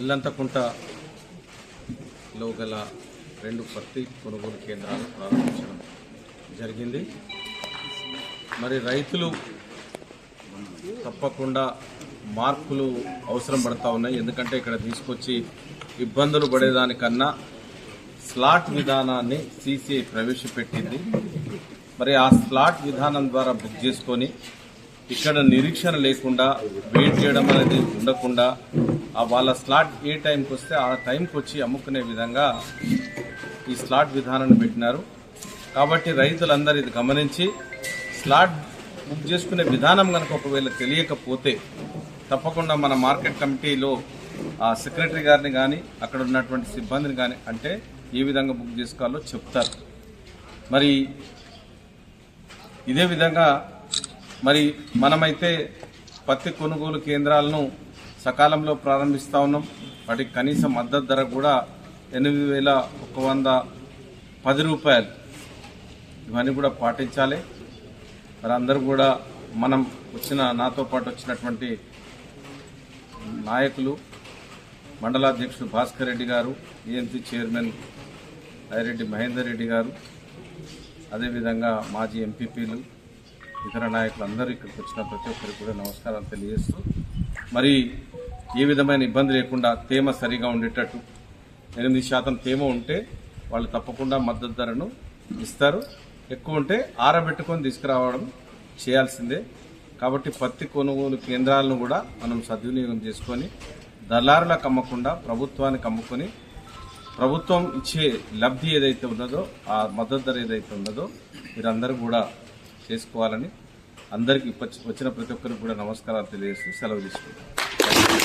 ఇల్లంతకుంటలో గల రెండు పత్తి కొనుగోలు కేంద్రాలు ప్రారంభించడం జరిగింది. మరి రైతులు తప్పకుండా మార్పులు అవసరం పడతా ఉన్నాయి. ఎందుకంటే ఇక్కడ తీసుకొచ్చి ఇబ్బందులు పడేదానికన్నా స్లాట్ విధానాన్ని సీసీఐ ప్రవేశపెట్టింది. మరి ఆ స్లాట్ విధానం ద్వారా బుక్ చేసుకొని ఇక్కడ నిరీక్షణ లేకుండా వెయిట్ చేయడం అనేది ఉండకుండా ఆ వాళ్ళ స్లాట్ ఏ టైంకి వస్తే ఆ టైంకి వచ్చి అమ్ముకునే విధంగా ఈ స్లాట్ విధానాన్ని పెట్టినారు. కాబట్టి రైతులందరూ ఇది గమనించి స్లాట్ బుక్ చేసుకునే విధానం కనుక ఒకవేళ తెలియకపోతే తప్పకుండా మన మార్కెట్ కమిటీలో ఆ సెక్రటరీ గారిని కానీ అక్కడ ఉన్నటువంటి సిబ్బందిని కానీ అంటే ఏ విధంగా బుక్ చేసుకోవాలో చెప్తారు. మరి ఇదే విధంగా మరి మనమైతే పత్తి కొనుగోలు కేంద్రాలను సకాలంలో ప్రారంభిస్తూ ఉన్నాం. వాటికి కనీస మద్దతు ధర కూడా ఎనిమిది వేల ఒక వంద పది రూపాయలు. ఇవన్నీ కూడా పాటించాలి. మరి అందరూ కూడా మనం వచ్చిన నాతో పాటు వచ్చినటువంటి నాయకులు మండలాధ్యక్షుడు భాస్కర్ రెడ్డి గారు ఏఎంసీ చైర్మన్ ఐరెడ్డి మహేందర్ రెడ్డి గారు అదేవిధంగా మాజీ ఎంపీపీలు ఇతర నాయకులందరూ ఇక్కడికి వచ్చిన ప్రతి ఒక్కరికి కూడా నమస్కారాలు తెలియజేస్తూ మరి ఏ విధమైన ఇబ్బంది లేకుండా తేమ సరిగా ఉండేటట్టు ఎనిమిది శాతం తేమ ఉంటే వాళ్ళు తప్పకుండా మద్దతు ధరను ఇస్తారు. ఎక్కువ ఉంటే ఆరబెట్టుకొని తీసుకురావడం చేయాల్సిందే. కాబట్టి పత్తి కొనుగోలు కేంద్రాలను కూడా మనం సద్వినియోగం చేసుకొని దళారులకు అమ్మకుండా ప్రభుత్వానికి అమ్ముకొని ప్రభుత్వం ఇచ్చే లబ్ధి ఏదైతే ఉన్నదో ఆ మద్దతు ధర ఏదైతే ఉన్నదో మీరందరూ కూడా చేసుకోవాలని అందరికీ వచ్చిన ప్రతి ఒక్కరికి కూడా నమస్కారాలు తెలియజేస్తూ సెలవు తీసుకుంటాను